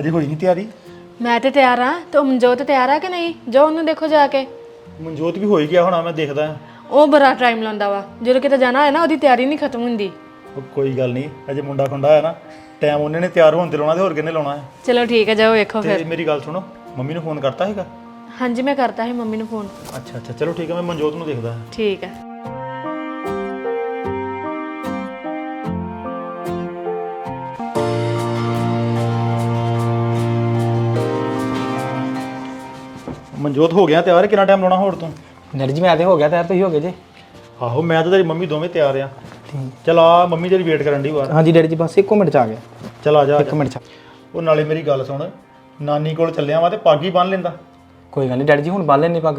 ਅਜੇ ਹੋਈ ਨਹੀਂ ਤਿਆਰੀ? ਮੈਂ ਤੇ ਤਿਆਰ ਆ ਤੇ ਉਹ ਮਨਜੋਤ ਤਿਆਰ ਆ ਕਿ ਨਹੀਂ? ਜੋ ਉਹਨੂੰ ਦੇਖੋ ਜਾ ਕੇ। ਮਨਜੋਤ ਵੀ ਹੋਈ ਗਿਆ ਹੋਣਾ ਮੈਂ ਦੇਖਦਾ। ਉਹ ਬੜਾ ਟਾਈਮ ਲਾਉਂਦਾ ਵਾ। ਜਦੋਂ ਕਿਤੇ ਜਾਣਾ ਹੈ ਨਾ ਉਹਦੀ ਤਿਆਰੀ ਨਹੀਂ ਖਤਮ ਹੁੰਦੀ। ਉਹ ਕੋਈ ਗੱਲ ਨਹੀਂ ਅਜੇ ਮੁੰਡਾ ਖੁੰਡਾ ਹੈ ਨਾ ਟਾਈਮ ਉਹਨੇ ਨੇ ਤਿਆਰ ਹੋਣ ਤੇ ਲਾਉਣਾ ਤੇ ਹੋਰ ਕਿੰਨੇ ਲਾਉਣਾ ਹੈ? ਚਲੋ ਠੀਕ ਹੈ ਜਾਓ ਵੇਖੋ ਫਿਰ। ਤੇ ਮੇਰੀ ਗੱਲ ਸੁਣੋ ਮੰਮੀ ਨੂੰ ਫੋਨ ਕਰਤਾ ਹੈਗਾ ਹਾਂਜੀ ਮੈਂ ਕਰਤਾ ਸੀ ਮੰਮੀ ਨੂੰ ਫੋਨ ਅੱਛਾ ਅੱਛਾ ਚਲੋ ਠੀਕ ਹੈ ਮੈਂ ਮਨਜੋਤ ਨੂੰ ਦੇਖਦਾ। ਠੀਕ ਹੈ। ਮਨਜੋਤ ਹੋ ਗਿਆ ਤਿਆਰ ਕਿੰਨਾ ਟਾਈਮ ਲਾਉਣਾ ਹੋਰ ਤੂੰ? ਜੀ ਮੈਂ ਤੇ ਹੋ ਗਿਆ ਤਿਆਰ ਤੁਸੀਂ ਹੋ ਗਏ ਜੀ? ਆਹੋ ਮੈਂ ਤੇ ਤੇਰੀ ਮੰਮੀ ਦੋਵੇਂ ਤਿਆਰ ਆ। ਚਲ ਆ ਮੰਮੀ ਤੇਰੀ ਵੇਟ ਕਰਨ ਦੀ ਬਾਹਰ। ਹਾਂਜੀ ਡੈਡੀ ਜੀ ਬਸ ਇੱਕੋ ਮਿੰਟ ਚ ਆ ਗਿਆ ਚਲ ਆ ਜਾ ਇੱਕ। ਮਿੰਟ ਚ ਉਹ ਨਾਲੇ ਮੇਰੀ ਗੱਲ ਸੁਣ ਨਾਨੀ ਕੋਲ ਚੱਲਿਆ ਵਾ ਤੇ ਪੱਗ ਹੀ ਬੰਨ ਲੈਂਦਾ। ਕੋਈ ਗੱਲ ਨਹੀਂ ਡੈਡੀ ਜੀ ਹੁਣ ਬੰਨ ਲੈਣੀ ਪੱਗ।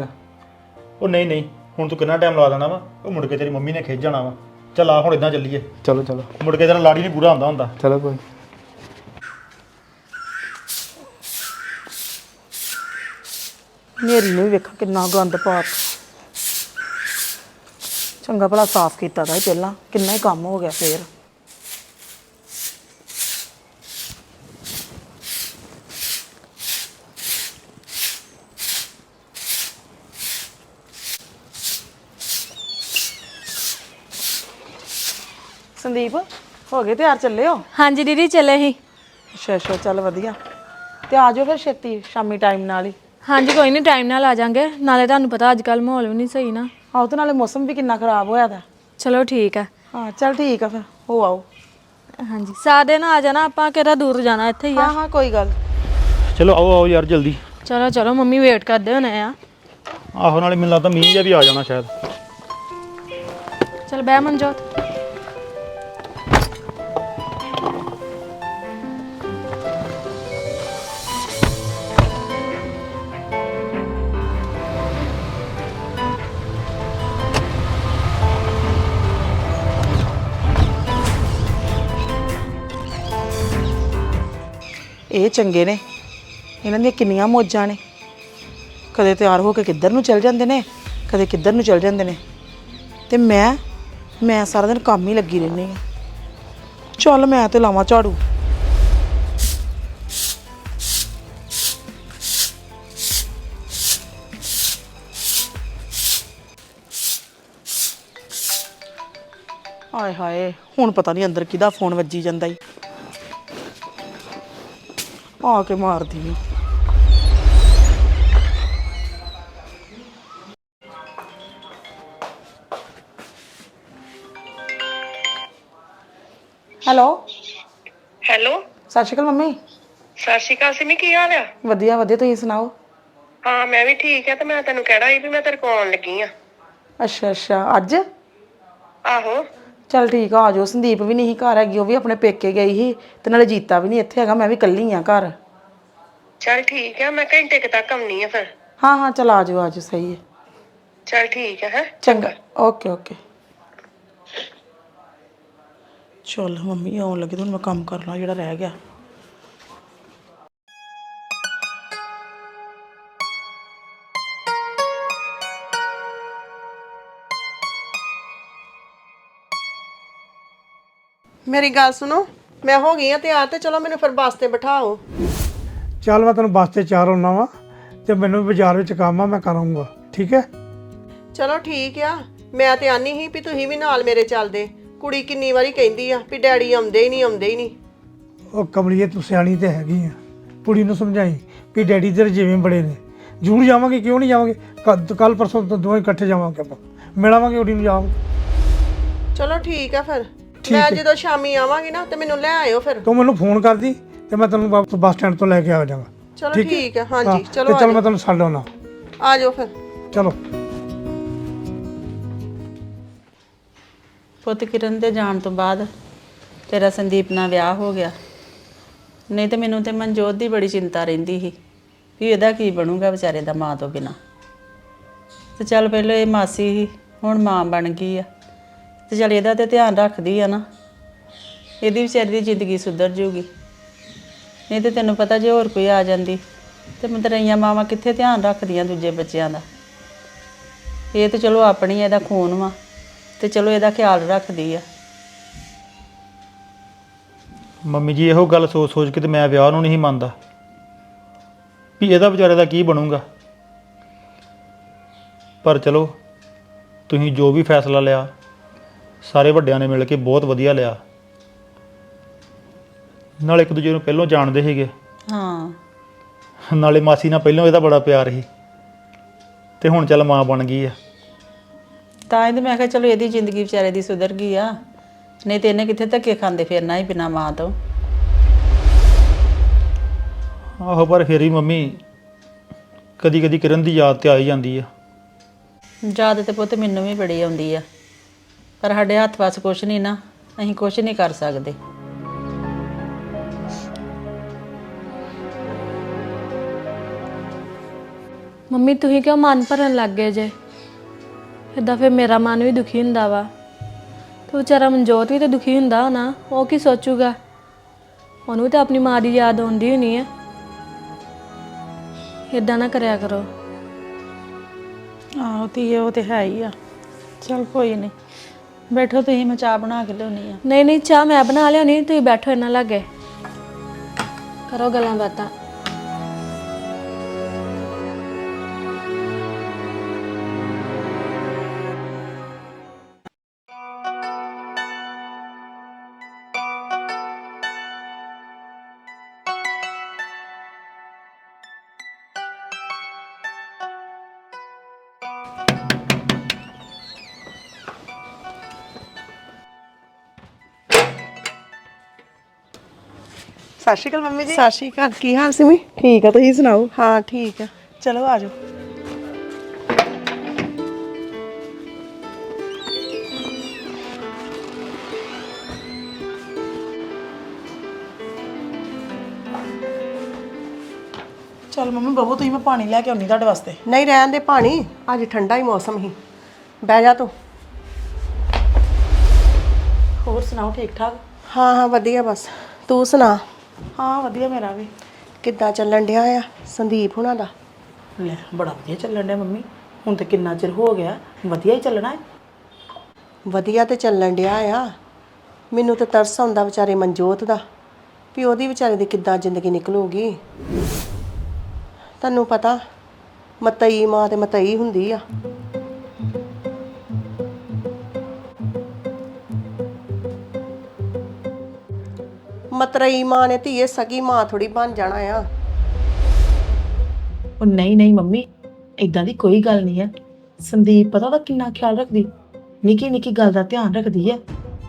ਉਹ ਨਹੀਂ ਨਹੀਂ ਹੁਣ ਤੂੰ ਕਿੰਨਾ ਟਾਈਮ ਲਾ ਦੇਣਾ ਵਾ? ਉਹ ਮੁੜ ਕੇ ਤੇਰੀ ਮੰਮੀ ਨੇ ਖਿੱਚ ਜਾਣਾ ਵਾ। ਚਲ ਆ ਹੁਣ ਇਦਾਂ ਚੱਲੀਏ। ਚਲੋ ਚਲੋ। ਮੁੜ ਕੇ ਤੇਰਾ ਲਾੜੀ ਨਹੀਂ ਪੂਰਾ ਹੁੰਦਾ ਹੁੰਦਾ। ਚਲੋ ਕੋਈ ਨੇਰੀ ਨੂੰ ਵੀ ਵੇਖਾ ਕਿੰਨਾ ਗੰਦ ਪਾ ਚੰਗਾ ਭਲਾ ਸਾਫ਼ ਕੀਤਾ ਤਾਂ ਪਹਿਲਾਂ ਕਿੰਨਾ ਹੀ ਕੰਮ ਹੋ ਗਿਆ ਫੇਰ। ਸੰਦੀਪ ਹੋ ਗਏ ਤਿਆਰ ਚੱਲੇ ਹੋ? ਹਾਂਜੀ ਦੀਦੀ ਚੱਲੇ ਸੀ। ਅੱਛਾ ਅੱਛਾ ਚੱਲ ਵਧੀਆ। ਤੇ ਆ ਜਾਓ ਫਿਰ ਛੇਤੀ ਸ਼ਾਮੀ ਟਾਈਮ ਨਾਲ ਹੀ। ਹਾਂਜੀ ਕੋਈ ਨਹੀਂ ਟਾਈਮ ਨਾਲ ਆ ਜਾਾਂਗੇ। ਨਾਲੇ ਤੁਹਾਨੂੰ ਪਤਾ ਅੱਜ ਕੱਲ ਮਾਹੌਲ ਵੀ ਨਹੀਂ ਸਹੀ ਨਾ। ਆਓ ਤੇ ਨਾਲੇ ਮੌਸਮ ਵੀ ਕਿੰਨਾ ਖਰਾਬ ਹੋਇਆ ਦਾ। ਚਲੋ ਠੀਕ ਹੈ ਹਾਂ ਚੱਲ ਠੀਕ ਆ ਫਿਰ ਹੋ ਆਓ। ਹਾਂਜੀ ਸਾਦੇ ਨਾਲ ਆ ਜਾਣਾ ਆਪਾਂ ਕਿਹੜਾ ਦੂਰ ਜਾਣਾ ਇੱਥੇ ਹੀ ਆ। ਹਾਂ ਹਾਂ ਕੋਈ ਗੱਲ ਚਲੋ ਆਓ ਆਓ ਯਾਰ ਜਲਦੀ। ਚਲੋ ਚਲੋ ਮੰਮੀ ਵੇਟ ਕਰਦੇ ਹੋਣੇ ਆ। ਆਹੋ ਨਾਲੇ ਮੈਨੂੰ ਲੱਗਦਾ ਮੀਂਹ ਜਿਹਾ ਵੀ ਆ ਜਾਣਾ ਸ਼ਾਇਦ। ਚਲ ਬਹਿ ਮਨਜੋਤ। ਇਹ ਚੰਗੇ ਨੇ। ਇਹਨਾਂ ਦੀਆਂ ਕਿੰਨੀਆਂ ਮੌਜਾਂ ਨੇ। ਕਦੇ ਤਿਆਰ ਹੋ ਕੇ ਕਿੱਧਰ ਨੂੰ ਚਲ ਜਾਂਦੇ ਨੇ, ਕਦੇ ਕਿੱਧਰ ਨੂੰ ਚਲ ਜਾਂਦੇ ਨੇ। ਤੇ ਮੈਂ ਮੈਂ ਸਾਰਾ ਦਿਨ ਕੰਮ ਹੀ ਲੱਗੀ ਰਹਿੰਦੀ ਹਾਂ। ਚੱਲ ਮੈਂ ਤੇ ਲਾਵਾਂ ਝਾੜੂ। ਆਏ ਹਾਏ, ਹੁਣ ਪਤਾ ਨਹੀਂ ਅੰਦਰ ਕਿਹਦਾ ਫੋਨ ਵੱਜੀ ਜਾਂਦਾ ਈ। ਆ ਕੇ ਮਾਰਦੀ ਆ। ਹੈਲੋ ਹੈਲੋ ਸਤਿ ਸ਼੍ਰੀ ਅਕਾਲ ਮੰਮੀ। ਸਤਿ ਸ਼੍ਰੀ ਅਕਾਲ ਸਿਮੀ ਕੀ ਹਾਲ ਆ? ਵਧੀਆ ਵਧੀਆ ਤੁਸੀਂ ਸੁਣਾਓ? ਹਾਂ ਮੈਂ ਵੀ ਠੀਕ ਆ ਤੇ ਮੈਂ ਤੈਨੂੰ ਕਹਿਣਾ ਸੀ ਵੀ ਮੈਂ ਤੇਰੇ ਕੋਲ ਆਉਣ ਲੱਗੀ ਆ। ਅੱਛਾ ਅੱਛਾ ਅੱਜ? ਆਹੋ। ਚਲ ਠੀਕ ਆ ਆ ਜਾਓ। ਸੰਦੀਪ ਵੀ ਨਹੀਂ ਘਰ ਹੈਗੀ ਉਹ ਵੀ ਆਪਣੇ ਪੇਕੇ ਗਈ ਸੀ ਤੇ ਨਾਲੇ ਜੀਤਾ ਵੀ ਨਹੀਂ ਇੱਥੇ ਹੈਗਾ ਮੈਂ ਵੀ ਇਕੱਲੀ ਆ ਘਰ। ਚਲ ਠੀਕ ਆ ਮੈਂ ਘੰਟੇ ਕੁ ਤੱਕ ਆਉਣੀ ਆ ਫਿਰ। ਹਾਂ ਹਾਂ ਚਲ ਆ ਜਾਓ ਆ ਜਾਓ ਸਹੀ ਹੈ। ਚਲ ਠੀਕ ਆ ਹੈ। ਚੰਗਾ ਓਕੇ ਓਕੇ। ਚਲ ਮੰਮੀ ਆਉਣ ਲੱਗੀ ਤਾਂ ਹੁਣ ਮੈਂ ਕੰਮ ਕਰ ਲਾਂ ਜਿਹੜਾ ਰਹਿ ਗਿਆ। ਮੇਰੀ ਗੱਲ ਸੁਣੋ ਮੈਂ ਹੋ ਗਈ ਆ ਤਿਆਰ ਤੇ ਚਲੋ ਮੈਨੂੰ ਫਿਰ ਬੱਸ ਤੇ ਬਿਠਾਓ। ਚੱਲ ਮੈਂ ਤੈਨੂੰ ਬੱਸ ਤੇ ਚਾਰ ਆਉਣਾ ਵਾ ਤੇ ਮੈਨੂੰ ਬਾਜ਼ਾਰ ਵਿੱਚ ਕੰਮ ਆ ਮੈਂ ਕਰਾਂਗਾ ਠੀਕ ਹੈ? ਚਲੋ ਠੀਕ ਆ ਮੈਂ ਤੇ ਆਨੀ ਸੀ ਵੀ ਤੁਸੀਂ ਵੀ ਨਾਲ ਮੇਰੇ ਚੱਲਦੇ ਕੁੜੀ ਕਿੰਨੀ ਵਾਰੀ ਕਹਿੰਦੀ ਆ ਵੀ ਡੈਡੀ ਆਉਂਦੇ ਹੀ ਨਹੀਂ ਆਉਂਦੇ ਹੀ ਨਹੀਂ। ਉਹ ਕਮਲੀਏ ਤੂੰ ਸਿਆਣੀ ਤੇ ਹੈਗੀ ਆ ਕੁੜੀ ਨੂੰ ਸਮਝਾਈ ਵੀ ਡੈਡੀ ਤੇਰੇ ਜਿਵੇਂ ਬੜੇ ਨੇ। ਜ਼ਰੂਰ ਜਾਵਾਂਗੇ ਕਿਉਂ ਨਹੀਂ ਜਾਵਾਂਗੇ? ਕੱਲ ਪਰਸੋਂ ਤੋਂ ਦੋਵੇਂ ਇਕੱਠੇ ਜਾਵਾਂਗੇ ਆਪਾਂ ਮਿਲਾਵਾਂਗੇ ਕੁੜੀ ਨੂੰ ਜਾਵਾਂਗੇ ਚਲੋ ਠੀਕ ਆ ਫਿਰ। ਮੈਂ ਜਦੋਂ ਸ਼ਾਮੀ ਆਵਾਂਗੀ ਨਾ ਤੇ ਮੈਨੂੰ ਲੈ ਆਇਓ ਫਿਰ। ਤੂੰ ਮੈਨੂੰ ਫੋਨ ਕਰਦੀ ਤੇ ਮੈਂ ਤੈਨੂੰ ਵਾਪਸ ਬੱਸ ਸਟੈਂਡ ਤੋਂ ਲੈ ਕੇ ਆ ਜਾਵਾਂਗਾ ਚਲੋ ਠੀਕ ਹੈ? ਹਾਂਜੀ ਤੇ ਚਲੋ ਚੱਲ ਮੈਂ ਤੈਨੂੰ ਛੱਡ ਆਉਣਾ। ਆ ਜਾਓ ਫਿਰ। ਚਲੋ। ਪੁੱਤ ਕਿਰਨ ਦੇ ਜਾਣ ਤੋਂ ਬਾਅਦ ਤੇਰਾ ਸੰਦੀਪ ਨਾਲ ਵਿਆਹ ਹੋ ਗਿਆ। ਨਹੀਂ ਤੇ ਮੈਨੂੰ ਤੇ ਮਨਜੋਤ ਦੀ ਬੜੀ ਚਿੰਤਾ ਰਹਿੰਦੀ ਸੀ ਵੀ ਇਹਦਾ ਕੀ ਬਣੂਗਾ ਵਿਚਾਰੇ ਦਾ ਮਾਂ ਤੋਂ ਬਿਨਾ। ਤੇ ਚੱਲ ਪਹਿਲਾਂ ਇਹ ਮਾਸੀ ਸੀ ਹੁਣ ਮਾਂ ਬਣ ਗਈ ਆ। ਤੇ ਚੱਲ ਇਹਦਾ ਤੇ ਧਿਆਨ ਰੱਖਦੀ ਆ ਨਾ। ਇਹਦੀ ਵਿਚਾਰੀ ਦੀ ਜ਼ਿੰਦਗੀ ਸੁਧਰ ਜੂਗੀ ਨਹੀਂ ਤੇ ਤੈਨੂੰ ਪਤਾ ਜੇ ਹੋਰ ਕੋਈ ਆ ਜਾਂਦੀ, ਤੇ ਮਤਰਈਆਂ ਮਾਵਾਂ ਕਿੱਥੇ ਧਿਆਨ ਰੱਖਦੀਆਂ ਦੂਜੇ ਬੱਚਿਆਂ ਦਾ। ਇਹ ਤੇ ਚਲੋ ਆਪਣੀ ਇਹਦਾ ਖੂਨ ਵਾ, ਤੇ ਚਲੋ ਇਹਦਾ ਖਿਆਲ ਰੱਖਦੀ ਆ। ਮੰਮੀ ਜੀ, ਇਹੋ ਗੱਲ ਸੋਚ ਸੋਚ ਕੇ ਤੇ ਮੈਂ ਵਿਆਹ ਨੂੰ ਨਹੀਂ ਮੰਨਦਾ। ਵੀ ਇਹਦਾ ਵਿਚਾਰੇ ਦਾ ਕੀ ਬਣੂਗਾ? ਪਰ ਚਲੋ, ਤੁਸੀਂ ਜੋ ਵੀ ਫੈਸਲਾ ਲਿਆ ਸਾਰੇ ਵੱਡਿਆਂ ਨੇ ਮਿਲ ਕੇ ਬਹੁਤ ਵਧੀਆ ਲਿਆ। ਨਾਲ ਇੱਕ ਦੂਜੇ ਨੂੰ ਪਹਿਲਾਂ ਜਾਣਦੇ ਸੀਗੇ। ਹਾਂ। ਨਾਲੇ ਮਾਸੀ ਨਾਲ ਪਹਿਲਾਂ ਇਹਦਾ ਬੜਾ ਪਿਆਰ ਸੀ। ਤੇ ਹੁਣ ਚੱਲ ਮਾਂ ਬਣ ਗਈ ਆ। ਤਾਂ ਇਹ ਤੇ ਮੈਂ ਕਿਹਾ ਚਲੋ ਇਹਦੀ ਜ਼ਿੰਦਗੀ ਵਿਚਾਰੇ ਦੀ ਸੁਧਰ ਗਈ ਆ। ਨਹੀਂ ਤੇ ਇਹਨੇ ਕਿੱਥੇ ਧੱਕੇ ਖਾਂਦੇ ਫਿਰਨਾ ਹੀ ਬਿਨਾ ਮਾਂ ਤੋਂ। ਆਹੋ ਪਰ ਫਿਰ ਵੀ ਮੰਮੀ ਕਦੀ ਕਦੀ ਕਿਰਨ ਦੀ ਯਾਦ ਤੇ ਆ ਹੀ ਜਾਂਦੀ ਆ। ਯਾਦ ਤੇ ਪੁੱਤ ਮੈਨੂੰ ਵੀ ਬੜੀ ਆਉਂਦੀ ਆ। ਪਰ ਸਾਡੇ ਹੱਥ ਵਸ ਕੁਛ ਨਹੀਂ ਨਾ ਅਸੀਂ ਕੁਛ ਨਹੀਂ ਕਰ ਸਕਦੇ। ਮੰਮੀ ਤੁਸੀਂ ਕਿਉਂ ਮਨ ਭਰਨ ਲੱਗ ਗਏ ਜੇ? ਇਦਾਂ ਫਿਰ ਮੇਰਾ ਮਨ ਵੀ ਦੁਖੀ ਹੁੰਦਾ ਵਾ। ਤੇ ਵਿਚਾਰਾ ਮਨਜੋਤ ਵੀ ਤਾਂ ਦੁਖੀ ਹੁੰਦਾ ਹੋਣਾ ਉਹ ਕੀ ਸੋਚੂਗਾ? ਉਹਨੂੰ ਵੀ ਤਾਂ ਆਪਣੀ ਮਾਂ ਦੀ ਯਾਦ ਆਉਂਦੀ ਹੋਣੀ ਹੈ ਇਦਾਂ ਨਾ ਕਰਿਆ ਕਰੋ। ਆਹੋ ਧੀਏ ਉਹ ਤੇ ਹੈ ਹੀ ਆ। ਚਲ ਕੋਈ ਨਹੀਂ। ਬੈਠੋ ਤੁਸੀਂ, ਮੈਂ ਚਾਹ ਬਣਾ ਕੇ ਲਿਆਉਣੀ ਆ। ਨਹੀਂ ਨਹੀਂ, ਚਾਹ ਮੈਂ ਬਣਾ ਲਿਆਉਣੀ, ਤੁਸੀਂ ਬੈਠੋ ਇਹਨਾਂ ਲੱਗੇ। ਕਰੋ ਗੱਲਾਂ ਬਾਤਾਂ। ਸਤਿ ਸ਼੍ਰੀ ਅਕਾਲ ਮੰਮੀ ਜੀ ਸਤਿ ਸ਼੍ਰੀ ਅਕਾਲ ਕੀ ਹਾਲ ਸਿਮੀ ਠੀਕ ਆ ਤੁਸੀਂ ਸੁਣਾਓ ਹਾਂ ਠੀਕ ਆ ਚਲੋ ਆ ਜਾਓ ਚਲ ਮੰਮੀ ਬਬੂ ਤੁਸੀਂ ਮੈਂ ਪਾਣੀ ਲੈ ਕੇ ਆਉਣੀ ਤੁਹਾਡੇ ਵਾਸਤੇ ਨਹੀਂ ਰਹਿਣ ਦੇ ਪਾਣੀ ਅੱਜ ਠੰਡਾ ਹੀ ਮੌਸਮ ਹੀ ਬਹਿ ਜਾ ਤੂੰ ਹੋਰ ਸੁਣਾਓ ਠੀਕ ਠਾਕ ਹਾਂ ਹਾਂ ਵਧੀਆ ਬਸ ਤੂੰ ਸੁਣਾ ਹਾਂ ਵਧੀਆ ਮੇਰਾ ਵੀ। ਕਿੱਦਾਂ ਚੱਲਣ ਡਿਆ ਆ ਸੰਦੀਪ ਹੁਣਾਂ ਦਾ? ਲੈ ਬੜਾ ਵਧੀਆ ਚੱਲਣ ਡਿਆ ਮੰਮੀ। ਹੁਣ ਤੇ ਕਿੰਨਾ ਚਿਰ ਹੋ ਗਿਆ ਵਧੀਆ ਹੀ ਚੱਲਣਾ ਹੈ। ਵਧੀਆ ਤੇ ਚੱਲਣ ਡਿਆ ਆ। ਮੈਨੂੰ ਤੇ ਤਰਸ ਆਉਂਦਾ ਵਿਚਾਰੇ ਮਨਜੋਤ ਦਾ ਵੀ ਉਹਦੀ ਵਿਚਾਰੇ ਦੀ ਕਿੱਦਾਂ ਜ਼ਿੰਦਗੀ ਨਿਕਲੂਗੀ। ਤੁਹਾਨੂੰ ਪਤਾ ਮਤਈ ਮਾਂ ਤੇ ਮਤਈ ਹੁੰਦੀ ਆ। ਮਤਰਈ ਮਾਂ ਨੇ ਧੀਏ ਸਗੀ ਮਾਂ ਥੋੜੀ ਬਣ ਜਾਣਾ ਆ। ਉਹ ਨਹੀਂ ਨਹੀਂ ਮੰਮੀ ਇਦਾਂ ਦੀ ਕੋਈ ਗੱਲ ਨਹੀਂ ਹੈ ਸੰਦੀਪ ਪਤਾ ਉਹਦਾ ਕਿੰਨਾ ਖਿਆਲ ਰੱਖਦੀ? ਨਿੱਕੀ ਨਿੱਕੀ ਗੱਲ ਦਾ ਧਿਆਨ ਰੱਖਦੀ ਹੈ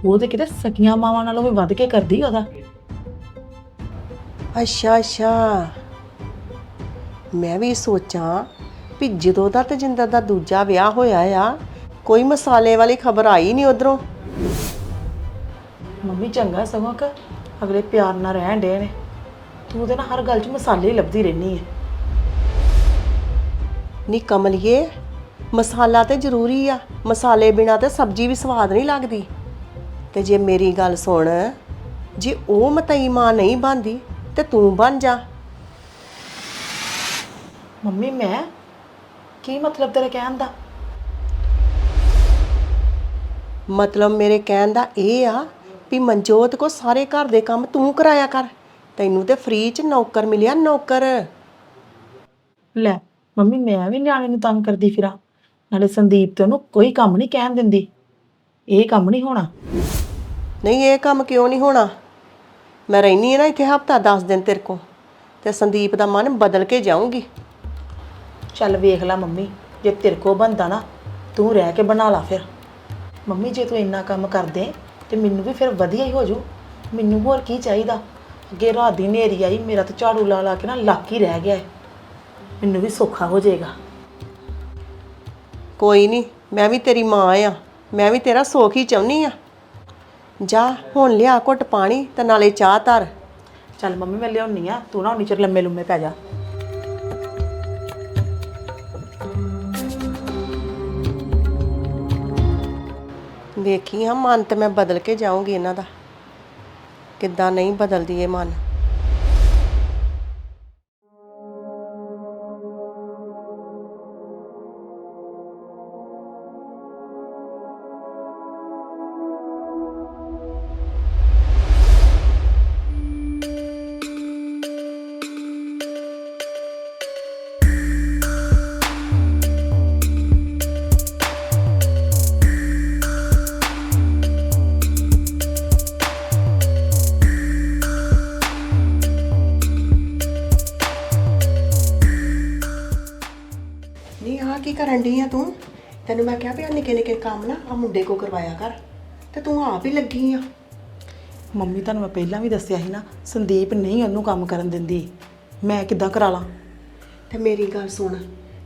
ਉਹ ਤੇ ਕਿਤੇ ਸਕੀਆਂ ਮਾਵਾਂ ਨਾਲੋਂ ਵੀ ਵੱਧ ਕੇ ਕਰਦੀ ਉਹਦਾ। ਅੱਛਾ ਅੱਛਾ। ਮੈਂ ਵੀ ਸੋਚਾਂ ਵੀ ਜਦੋਂ ਦਾ ਤੇ ਜਿੰਦਰ ਦਾ ਦੂਜਾ ਵਿਆਹ ਹੋਇਆ ਆ ਕੋਈ ਮਸਾਲੇ ਵਾਲੀ ਖਬਰ ਆਈ ਨਹੀਂ ਉਧਰੋਂ। ਮੰਮੀ ਚੰਗਾ ਸਗੋਂ ਕਿ। ਅਗਲੇ ਪਿਆਰ ਨਾਲ ਰਹਿਣ ਡੇ ਨੇ। ਤੂੰ ਤੇ ਨਾ ਹਰ ਗੱਲ 'ਚ ਮਸਾਲੇ ਹੀ ਲੱਭਦੀ ਰਹਿਨੀ ਹੈ ਨੀ ਕਮਲੀਏ ਮਸਾਲਾ ਤੇ ਜ਼ਰੂਰੀ ਆ। ਮਸਾਲੇ ਬਿਨਾ ਤੇ ਸਬਜ਼ੀ ਵੀ ਸਵਾਦ ਨਹੀਂ ਲੱਗਦੀ। ਤੇ ਜੇ ਮੇਰੀ ਗੱਲ ਸੁਣ ਜੇ ਉਹ ਮਤਈ ਮਾਂ ਨਹੀਂ ਬਣਦੀ ਤੇ ਤੂੰ ਬਣ ਜਾ। ਮੰਮੀ ਮੈਂ ਕੀ ਮਤਲਬ ਤੇਰੇ ਕਹਿਣ ਦਾ? ਮਤਲਬ ਮੇਰੇ ਕਹਿਣ ਦਾ ਇਹ ਆ ਵੀ ਮਨਜੋਤ ਕੋ ਸਾਰੇ ਘਰ ਦੇ ਕੰਮ ਤੂੰ ਕਰਾਇਆ ਕਰ। ਤੈਨੂੰ ਤੇ ਫ੍ਰੀ ਚ ਨੌਕਰ ਮਿਲਿਆ ਨੌਕਰ। ਲੈ ਮੰਮੀ ਮੈਂ ਵੀ ਨਿਆਣੇ ਨੂੰ ਤੰਗ ਕਰਦੀ ਫਿਰਾਂ। ਨਾਲੇ ਸੰਦੀਪ ਤੇ ਉਹਨੂੰ ਕੋਈ ਕੰਮ ਨਹੀਂ ਕਹਿਣ ਦਿੰਦੀ। ਇਹ ਕੰਮ ਨਹੀਂ ਹੋਣਾ। ਨਹੀਂ ਇਹ ਕੰਮ ਕਿਉਂ ਨਹੀਂ ਹੋਣਾ? ਮੈਂ ਰਹਿਨੀ ਆ ਨਾ ਇੱਥੇ ਹਫਤਾ 10 ਦਿਨ ਤੇਰੇ ਕੋ ਤੇ ਸੰਦੀਪ ਦਾ ਮਨ ਬਦਲ ਕੇ ਜਾਊਂਗੀ। ਚੱਲ ਵੇਖ ਲੈ ਮੰਮੀ ਜੇ ਤੇਰੇ ਕੋ ਬੰਦਾ ਨਾ ਤੂੰ ਰਹਿ ਕੇ ਬਣਾ ਲਾ ਫਿਰ। ਮੰਮੀ ਜੇ ਤੂੰ ਇੰਨਾ ਕੰਮ ਕਰਦੇ ਤੇ ਮੈਨੂੰ ਵੀ ਫਿਰ ਵਧੀਆ ਹੀ ਹੋ ਜੂ ਮੈਨੂੰ ਹੋਰ ਕੀ ਚਾਹੀਦਾ? ਅੱਗੇ ਰਾਤ ਦੀ ਨੇਰੀ ਆਈ ਮੇਰਾ ਤਾਂ ਝਾੜੂ ਲਾ ਲਾ ਕੇ ਨਾ ਲੱਕ ਹੀ ਰਹਿ ਗਿਆ ਹੈ। ਮੈਨੂੰ ਵੀ ਸੌਖਾ ਹੋ ਜਾਏਗਾ। ਕੋਈ ਨਹੀਂ ਮੈਂ ਵੀ ਤੇਰੀ ਮਾਂ ਆ ਮੈਂ ਵੀ ਤੇਰਾ ਸੁੱਖ ਹੀ ਚਾਹੁੰਨੀ ਆ। ਜਾ ਹੁਣ ਲਿਆ ਘੁੱਟ ਪਾਣੀ ਤੇ ਨਾਲੇ ਚਾਹ ਧਰ। ਚੱਲ ਮੰਮੀ ਮੈਂ ਲਿਆਉਣੀ ਆ ਤੂੰ ਨਾ ਉਨੀ ਚਿਰ ਲੰਮੇ ਲੁੰਮੇ ਪੈ ਜਾ। ਵੇਖੀ ਹਾਂ, ਮਨ ਤੇ ਮੈਂ ਬਦਲ ਕੇ ਜਾਊਂਗੀ ਇਹਨਾਂ ਦਾ। ਕਿੱਦਾਂ ਨਹੀਂ ਬਦਲਦੀ ਇਹ ਮਨ। ਕਿਹਾ ਵੀ ਆ ਨਿੱਕੇ ਨਿੱਕੇ ਕੰਮ ਨਾ ਆ ਮੁੰਡੇ ਕੋ ਕਰਵਾਇਆ ਕਰ ਤੇ ਤੂੰ ਆਪ ਹੀ ਲੱਗੀ ਆ। ਮੰਮੀ ਤੁਹਾਨੂੰ ਮੈਂ ਪਹਿਲਾਂ ਵੀ ਦੱਸਿਆ ਸੀ ਨਾ ਸੰਦੀਪ ਨਹੀਂ ਉਹਨੂੰ ਕੰਮ ਕਰਨ ਦਿੰਦੀ। ਮੈਂ ਕਿੱਦਾਂ ਕਰਾ ਲਾਂ? ਤੇ ਮੇਰੀ ਗੱਲ ਸੁਣ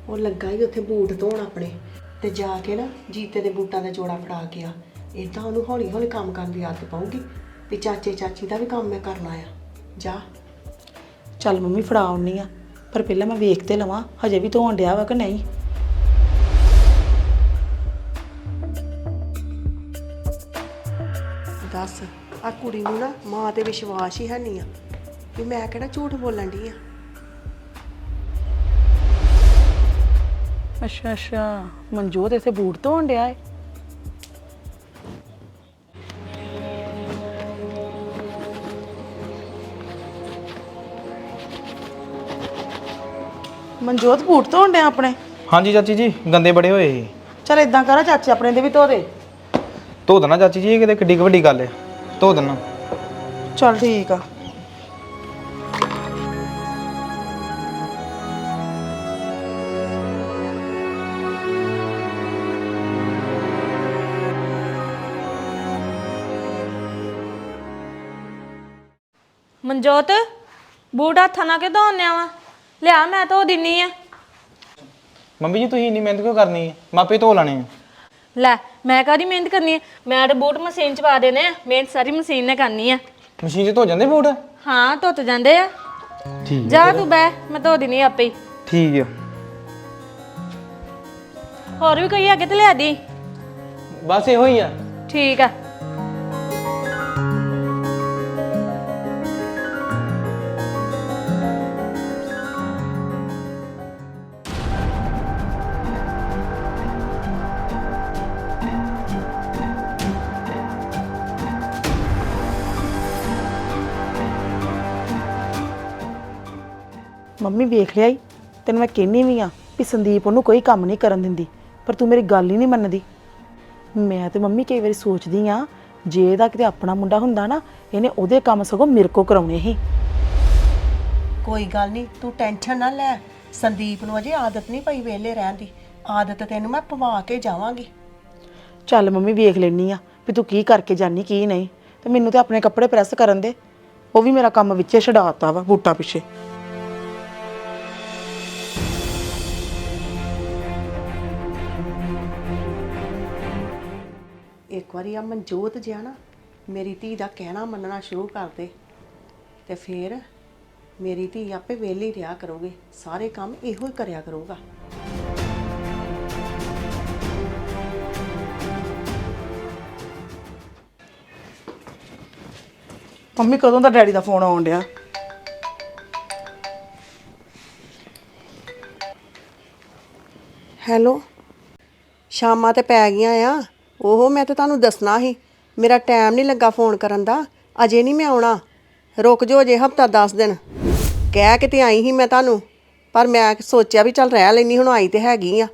ਉਹ ਲੱਗਾ ਹੀ ਉੱਥੇ ਬੂਟ ਧੋਣ ਆਪਣੇ ਤੇ ਜਾ ਕੇ ਨਾ ਜੀਤੇ ਦੇ ਬੂਟਾਂ ਦਾ ਜੋੜਾ ਫੜਾ ਕੇ ਆ। ਇਦਾਂ ਉਹਨੂੰ ਹੌਲੀ ਹੌਲੀ ਕੰਮ ਕਰਨ ਦੀ ਆਦਤ ਪਾਉਗੀ ਵੀ ਚਾਚੇ ਚਾਚੀ ਦਾ ਵੀ ਕੰਮ ਮੈਂ ਕਰਨਾ ਆ। ਜਾ। ਚੱਲ ਮੰਮੀ ਫੜਾ ਆਉਣੀ ਆ ਪਰ ਪਹਿਲਾਂ ਮੈਂ ਵੇਖ ਤੇ ਲਵਾਂ ਹਜੇ ਵੀ ਧੋਣ ਡਿਆ ਵਾ ਕਿ ਨਹੀਂ? ਦੱਸ। ਆ ਕੁੜੀ ਨੂੰ ਨਾ ਮਾਂ ਤੇ ਵਿਸ਼ਵਾਸ ਹੀ ਹੈ ਨਹੀਂ ਆ। ਵੀ ਮੈਂ ਕਿਹੜਾ ਝੂਠ ਬੋਲਣ ਦੀ ਆ? ਅੱਛਾ ਅੱਛਾ। ਮਨਜੋਤ ਇਥੇ ਬੂਟ ਧੋਣ ਡਿਆ ਏ? ਮਨਜੋਤ ਬੂਟ ਧੋਣ ਡਿਆ ਆਪਣੇ? ਹਾਂਜੀ ਚਾਚੀ ਜੀ ਗੰਦੇ ਬੜੇ ਹੋਏ ਸੀ। ਚਲ ਇਦਾਂ ਕਰਾ ਚਾਚੇ ਆਪਣੇ ਦੇ ਵੀ ਧੋ ਦੇ। ਧੋ ਦੇਣਾ ਚਾਚੀ ਜੀ ਇਹ ਕਿਤੇ ਕਿੱਡੀ ਕੁ ਵੱਡੀ ਗੱਲ ਹੈ ਧੋ ਦੇਣਾ। ਚਲ ਠੀਕ ਆ। ਮਨਜੋਤ ਬੂਟ ਹੱਥਾਂ ਨਾਲ ਕਿ ਧੋਣਿਆ ਵਾ? ਲਿਆ ਮੈਂ ਧੋ ਦਿੰਨੀ ਆ। ਮੰਮੀ ਜੀ ਤੁਸੀਂ ਇੰਨੀ ਮਿਹਨਤ ਕਿਉਂ ਕਰਨੀ ਹੈ ਮਾਪੇ ਧੋ ਲੈਣੇ ਆ। ਲੈ ਮੈਂ ਕਾਹਦੀ ਮਿਹਨਤ ਕਰਨੀ ਆ? ਮੈਂ ਤਾਂ ਬੂਟ ਮਸ਼ੀਨ 'ਚ ਪਾ ਦੇਣੇ ਆ। ਮਿਹਨਤ ਸਾਰੀ ਮਸ਼ੀਨ ਨੇ ਕਰਨੀ ਆ। ਮਸ਼ੀਨ 'ਚ ਧੋ ਜਾਂਦੇ ਬੂਟ? ਹਾਂ ਧੁੱਤ ਜਾਂਦੇ ਆ। ਠੀਕ ਜਾ ਤੂੰ ਬਹਿ ਮੈਂ ਧੋ ਦਿੰਨੀ ਆਪੇ ਹੀ। ਠੀਕ ਆ। ਹੋਰ ਵੀ ਕੋਈ ਅੱਗੇ ਤੇ ਲਿਆ ਦੀ? ਬਸ ਇਹੋ ਹੀ ਆ। ਠੀਕ ਆ। ਮੰਮੀ ਵੇਖ ਲਿਆ ਈ ਤੈਨੂੰ ਮੈਂ ਕਹਿੰਨੀ ਵੀ ਆ ਵੀ ਸੰਦੀਪ ਉਹਨੂੰ ਕੋਈ ਕੰਮ ਨਹੀਂ ਕਰਨ ਦਿੰਦੀ ਪਰ ਤੂੰ ਮੇਰੀ ਗੱਲ ਹੀ ਨਹੀਂ ਮੰਨਦੀ। ਮੈਂ ਤੇ ਮੰਮੀ ਕਈ ਵਾਰੀ ਸੋਚਦੀ ਆ ਜੇ ਇਹਦਾ ਕਿਤੇ ਆਪਣਾ ਮੁੰਡਾ ਹੁੰਦਾ ਨਾ ਇਹਨੇ ਉਹਦੇ ਕੰਮ ਸਗੋਂ ਮੇਰੇ ਕੋ ਕਰਾਉਣੇ ਸੀ। ਕੋਈ ਗੱਲ ਨਹੀਂ ਤੂੰ ਟੈਨਸ਼ਨ ਨਾ ਲੈ ਸੰਦੀਪ ਨੂੰ ਅਜੇ ਆਦਤ ਨਹੀਂ ਪਈ ਵਿਹਲੇ ਰਹਿਣ ਦੀ ਆਦਤ ਤੈਨੂੰ ਮੈਂ ਪਵਾ ਕੇ ਜਾਵਾਂਗੀ। ਚੱਲ ਮੰਮੀ ਵੇਖ ਲੈਣੀ ਆ ਵੀ ਤੂੰ ਕੀ ਕਰਕੇ ਜਾਨੀ ਕੀ ਨਹੀਂ ਤੇ ਮੈਨੂੰ ਤੇ ਆਪਣੇ ਕੱਪੜੇ ਪ੍ਰੈਸ ਕਰਨ ਦੇ ਉਹ ਵੀ ਮੇਰਾ ਕੰਮ ਵਿੱਚੇ ਛਡਾਤਾ ਵਾ ਬੂਟਾ ਪਿੱਛੇ। ਵਾਰੀ ਆ ਮਨਜੋਤ ਜਿਹਾ ਨਾ ਮੇਰੀ ਧੀ ਦਾ ਕਹਿਣਾ ਮੰਨਣਾ ਸ਼ੁਰੂ ਕਰ ਦੇ ਤੇ ਫਿਰ ਮੇਰੀ ਧੀ ਆਪੇ ਵਿਹਲੀ ਰਿਹਾ ਕਰੂਗੀ ਸਾਰੇ ਕੰਮ ਇਹੋ ਹੀ ਕਰਿਆ ਕਰੂਗਾ। ਮੰਮੀ ਕਦੋਂ ਦਾ ਡੈਡੀ ਦਾ ਫੋਨ ਆਉਣ ਡਿਆ? ਹੈਲੋ ਸ਼ਾਮਾਂ ਤੇ ਪੈ ਗਈਆਂ ਆ। ਉਹ ਮੈਂ ਤਾਂ ਤੁਹਾਨੂੰ ਦੱਸਣਾ ਸੀ। ਮੇਰਾ ਟਾਈਮ ਨਹੀਂ ਲੱਗਾ ਫੋਨ ਕਰਨ ਦਾ। ਅਜੇ ਨਹੀਂ ਮੈਂ ਆਉਣਾ। ਰੁਕ ਜਾਓ ਅਜੇ ਹਫਤਾ 10 ਦਿਨ। ਕਹਿ ਕੇ ਤੇ ਆਈ ਸੀ ਮੈਂ ਤੁਹਾਨੂੰ। ਪਰ ਮੈਂ ਸੋਚਿਆ ਵੀ ਚੱਲ ਰਹਿ ਲੈਣੀ ਹੁਣ ਆਈ ਤੇ ਹੈਗੀ ਆ।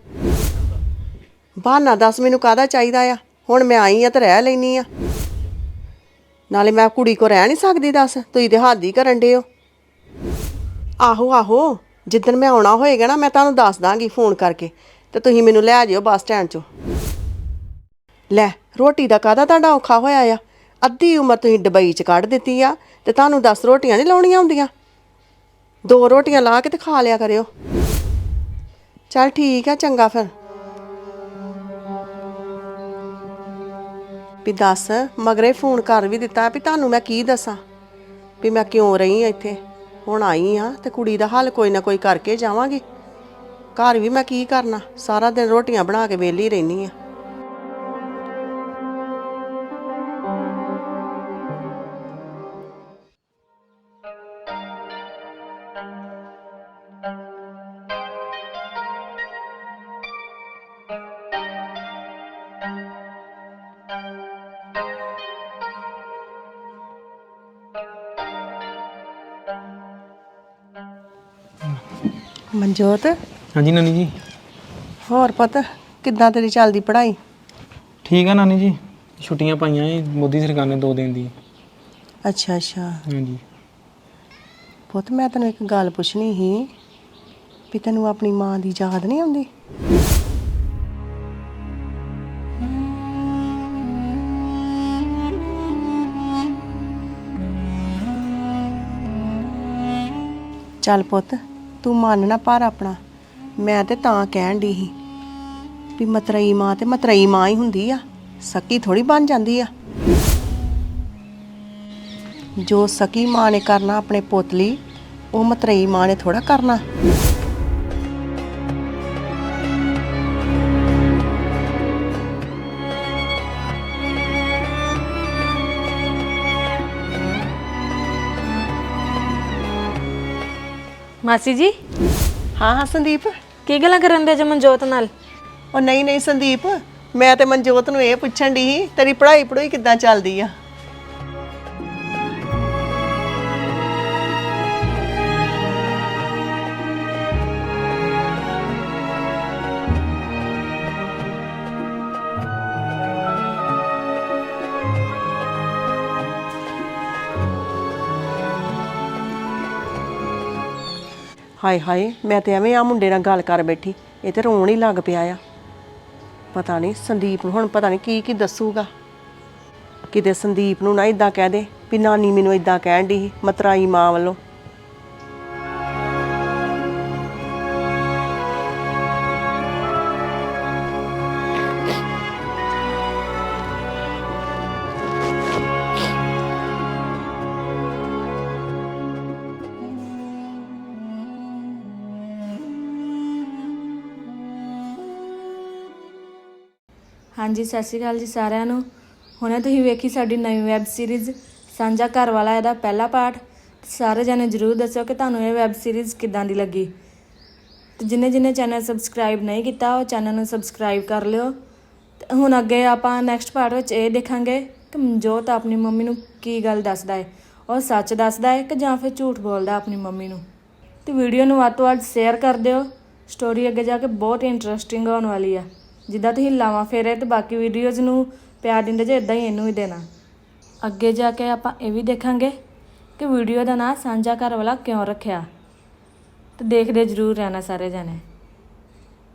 ਬਹਾਨਾ ਦੱਸ ਮੈਨੂੰ ਕਾਹਦਾ ਚਾਹੀਦਾ ਆ? ਹੁਣ ਮੈਂ ਆਈ ਆ ਤੇ ਰਹਿ ਲੈਣੀ ਆ। ਨਾਲੇ ਮੈਂ ਕੁੜੀ ਕੋ ਰਹਿ ਨਹੀਂ ਸਕਦੀ ਦੱਸ। ਤੁਸੀਂ ਤੇ ਹੱਦ ਹੀ ਕਰਨ ਦੇ ਹੋ। ਆਹੋ ਆਹੋ। ਜਿੱਦਣ ਮੈਂ ਆਉਣਾ ਹੋਏਗਾ ਨਾ, ਮੈਂ ਤੁਹਾਨੂੰ ਦੱਸ ਦਾਂਗੀ ਫੋਨ ਕਰਕੇ। ਤੇ ਤੁਸੀਂ ਮੈਨੂੰ ਲੈ ਜਿਓ ਬੱਸ ਸਟੈਂਡ 'ਚੋਂ। ਲੈ, ਰੋਟੀ ਦਾ ਕਾਹਦਾ ਤੁਹਾਡਾ ਔਖਾ ਹੋਇਆ ਆ? ਅੱਧੀ ਉਮਰ ਤੁਸੀਂ ਦੁਬਈ 'ਚ ਕੱਢ ਦਿੱਤੀ ਆ ਤੇ ਤੁਹਾਨੂੰ 10 ਰੋਟੀਆਂ ਨਹੀਂ ਲਾਉਣੀਆਂ ਹੁੰਦੀਆਂ। ਦੋ ਰੋਟੀਆਂ ਲਾ ਕੇ ਤੇ ਖਾ ਲਿਆ ਕਰਿਓ। ਚੱਲ ਠੀਕ ਆ, ਚੰਗਾ ਫਿਰ। ਵੀ ਦੱਸ, ਮਗਰੇ ਫੋਨ ਕਰ ਵੀ ਦਿੱਤਾ ਵੀ ਤੁਹਾਨੂੰ ਮੈਂ ਕੀ ਦੱਸਾਂ? ਵੀ ਮੈਂ ਕਿਉਂ ਰਹੀ ਆ ਇੱਥੇ? ਹੁਣ ਆਈ ਆ ਤੇ ਕੁੜੀ ਦਾ ਹੱਲ ਕੋਈ ਨਾ ਕੋਈ ਕਰਕੇ ਜਾਵਾਂਗੀ। ਘਰ ਵੀ ਮੈਂ ਕੀ ਕਰਨਾ? ਸਾਰਾ ਦਿਨ ਰੋਟੀਆਂ ਬਣਾ ਕੇ ਵਿਹਲੀ ਰਹਿਣੀ ਆ। ਮਨਜੋਤ? ਹਾਂਜੀ ਨਾਨੀ ਜੀ। ਹੋਰ ਪੁੱਤ ਕਿੱਦਾਂ ਤੇਰੀ ਚੱਲਦੀ ਪੜ੍ਹਾਈ? ਠੀਕ ਆ ਨਾਨੀ ਜੀ। ਛੁੱਟੀਆਂ ਪਾਈਆਂ ਏ ਮੋਦੀ ਸਰਕਾਰ ਨੇ 2 ਦਿਨ ਦੀ। ਅੱਛਾ ਅੱਛਾ। ਹਾਂਜੀ। ਪੁੱਤ ਮੈਂ ਤੈਨੂੰ ਇੱਕ ਗੱਲ ਪੁੱਛਣੀ ਸੀ ਵੀ ਤੈਨੂੰ ਆਪਣੀ ਮਾਂ ਦੀ ਯਾਦ ਨਹੀਂ ਆਉਂਦੀ? ਚੱਲ ਪੁੱਤ ਤੂੰ ਮੰਨਣਾ ਪਰ ਆਪਣਾ। ਮੈਂ ਤੇ ਤਾਂ ਕਹਿਣ ਦੀ ਸੀ ਵੀ ਮਤਰਈ ਮਾਂ ਤੇ ਮਤਰਈ ਮਾਂ ਹੀ ਹੁੰਦੀ ਆ। ਸਕੀ ਥੋੜੀ ਬਣ ਜਾਂਦੀ ਆ। ਜੋ ਸਕੀ ਮਾਂ ਨੇ ਕਰਨਾ ਆਪਣੇ ਪੁੱਤ ਲਈ, ਉਹ ਮਤਰਈ ਮਾਂ ਨੇ ਥੋੜਾ ਕਰਨਾ। ਮਾਸੀ ਜੀ? ਹਾਂ ਹਾਂ ਸੰਦੀਪ। ਕੀ ਗੱਲਾਂ ਕਰਨ ਦੇ ਜੇ ਮਨਜੋਤ ਨਾਲ? ਉਹ ਨਹੀਂ ਨਹੀਂ ਸੰਦੀਪ। ਮੈਂ ਤੇ ਮਨਜੋਤ ਨੂੰ ਇਹ ਪੁੱਛਣ ਦੀ ਸੀ ਤੇਰੀ ਪੜ੍ਹਾਈ ਪੜ੍ਹਾਈ ਕਿੱਦਾਂ ਚੱਲਦੀ ਆ? ਹਾਏ ਹਾਏ, ਮੈਂ ਤੇ ਐਵੇਂ ਆ ਮੁੰਡੇ ਨਾਲ ਗੱਲ ਕਰ ਬੈਠੀ, ਇਹ ਤੇ ਰੋਣ ਹੀ ਲੱਗ ਪਿਆ ਆ। ਪਤਾ ਨਹੀਂ ਸੰਦੀਪ ਨੂੰ ਹੁਣ ਪਤਾ ਨਹੀਂ ਕੀ ਕੀ ਦੱਸੂਗਾ। ਕਿਤੇ ਸੰਦੀਪ ਨੂੰ ਨਾ ਇਦਾਂ ਕਹਿ ਦੇ ਵੀ ਨਾਨੀ ਮੈਨੂੰ ਇਦਾਂ ਕਹਿਣ ਦੀ ਮਤਰਾਈ ਮਾਂ ਵੱਲੋਂ। ਹਾਂਜੀ, ਸਤਿ ਸ਼੍ਰੀ ਅਕਾਲ ਜੀ ਸਾਰਿਆਂ ਨੂੰ। ਹੁਣੇ ਤੁਸੀਂ ਵੇਖੀ ਸਾਡੀ ਨਵੀਂ ਵੈਬ ਸੀਰੀਜ਼, ਸਾਂਝਾ ਘਰ ਵਾਲਾ ਇਹਦਾ ਪਹਿਲਾ ਪਾਰਟ ਸਾਰੇ ਜਣੇ ਜਰੂਰ ਦੱਸਿਓ ਕਿ ਤੁਹਾਨੂੰ ਇਹ ਵੈਬ ਸੀਰੀਜ਼ ਕਿੱਦਾਂ ਦੀ ਲੱਗੀ। ਤੇ ਜਿਨੇ ਜਿਨੇ ਚੈਨਲ ਸਬਸਕ੍ਰਾਈਬ ਨਹੀਂ ਕੀਤਾ, ਉਹ ਚੈਨਲ ਨੂੰ ਸਬਸਕ੍ਰਾਈਬ ਕਰ ਲਿਓ। ਤੇ ਹੁਣ ਅੱਗੇ ਆਪਾਂ ਨੈਕਸਟ ਪਾਰਟ ਵਿੱਚ ਇਹ ਦੇਖਾਂਗੇ ਕਿ ਮਨਜੋਤ ਆਪਣੀ ਮੰਮੀ ਨੂੰ ਕੀ ਗੱਲ ਦੱਸਦਾ ਹੈ ਉਹ ਸੱਚ ਦੱਸਦਾ ਹੈ ਕਿ ਜਾਂ ਫਿਰ ਝੂਠ ਬੋਲਦਾ ਆਪਣੀ ਮੰਮੀ ਨੂੰ। ਤੇ ਵੀਡੀਓ ਨੂੰ ਵੱਧ ਤੋਂ ਵੱਧ ਸ਼ੇਅਰ ਕਰ ਦਿਓ। ਸਟੋਰੀ ਅੱਗੇ ਜਾ ਕੇ ਬਹੁਤ ਇੰਟਰਸਟਿੰਗ ਹੋਣ ਵਾਲੀ ਆ। ਜਿੱਦਾਂ ਤੁਸੀਂ ਲਾਵਾਂ ਫੇਰੇ ਤੇ ਬਾਕੀ ਵੀਡੀਓਜ਼ ਨੂੰ ਪਿਆਰ ਦਿੰਦੇ ਜੇ ਇਦਾਂ ਹੀ ਇਹਨੂੰ ਵੀ ਦੇਣਾ। ਅੱਗੇ ਜਾ ਕੇ ਆਪਾਂ ਇਹ ਵੀ ਦੇਖਾਂਗੇ ਕਿ ਵੀਡੀਓ ਦਾ ਨਾਂ ਸਾਂਝਾ ਘਰ ਵਾਲਾ ਕਿਉਂ ਰੱਖਿਆ। ਤੇ ਦੇਖਦੇ ਜ਼ਰੂਰ ਰਹਿਣਾ ਸਾਰੇ ਜਣੇ।